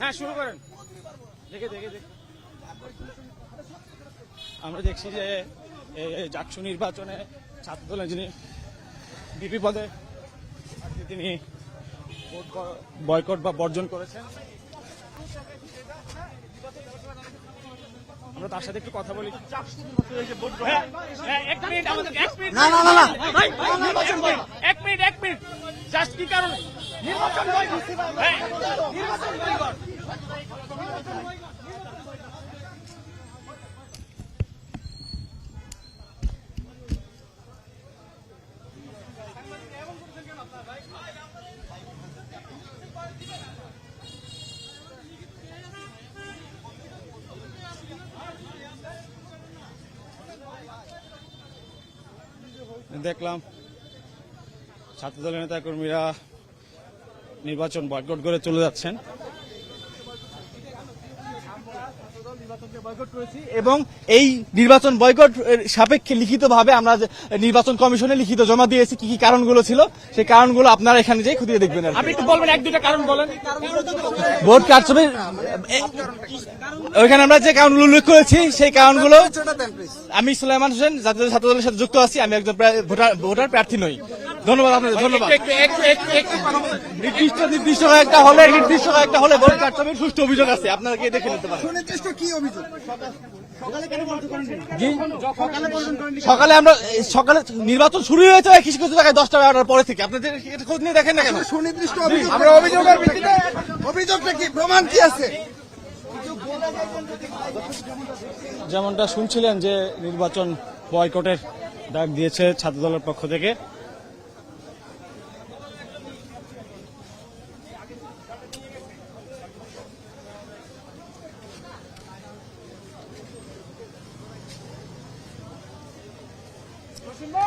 হ্যাঁ শুরু করেন। দেখে দেখে দেখে। আমরা দেখছি যে জাকসু নির্বাচনে ছাত্রদলের যিনি বিপি পদে তিনি বয়কট বা বর্জন করেছেন। আমরা তার সাথে একটু কথা বলি। এক মিনিট। এক মিনিট এক মিনিট। জাস্ট কি কারণে নির্বাচন। হ্যাঁ, বয়কট। দেখলাম ছাত্রদলের নেতা কর্মীরা নির্বাচন বয়কট করে চলে যাচ্ছেন। এবং এই নির্বাচন বয়কট এর সাপেক্ষে লিখিতভাবে আমরা যে নির্বাচন কমিশনে লিখিত জমা দিয়েছি কি কি কারণগুলো ছিল সেই কারণগুলো আপনারা এখানে যেয়ে খুঁটিয়ে দেখবেন আর কি। আপনি একটু বলবেন এক দুটা কারণ বলেন। ভোট কারচুপির ওইখানে আমরা যে কারণগুলো উল্লেখ করেছি সেই কারণগুলো আমি সুলাইমান হোসেন জাতীয় ছাত্র দলের সাথে যুক্ত আছি আমি একজন ভোটার ভোটার প্রার্থী নই। ধন্যবাদ আপনাদের ধন্যবাদ। নির্দিষ্ট নির্দিষ্ট একটা হলে নির্দিষ্ট একটা হলে ভোট সুষ্ঠু অভিযোগ আছে আপনারা গিয়ে দেখে নিতে পারেন। সুনির্দিষ্ট কি অভিযোগ? সকালে আমরা সকালে নির্বাচন শুরু হয়েছে কিছু কিছু জায়গায় দশটা এগারোটার পরে থেকে। আপনাদের এটা খোঁজ নিয়ে দেখেন না কেন? সুনির্দিষ্ট অভিযোগ আমরা অভিযোগের ভিত্তিতে অভিযোগটা কি? প্রমাণ কি আছে? যেমনটা শুনছিলেন যে নির্বাচন বয়কটের ডাক দিয়েছে ছাত্রদলের পক্ষ থেকে Próximo!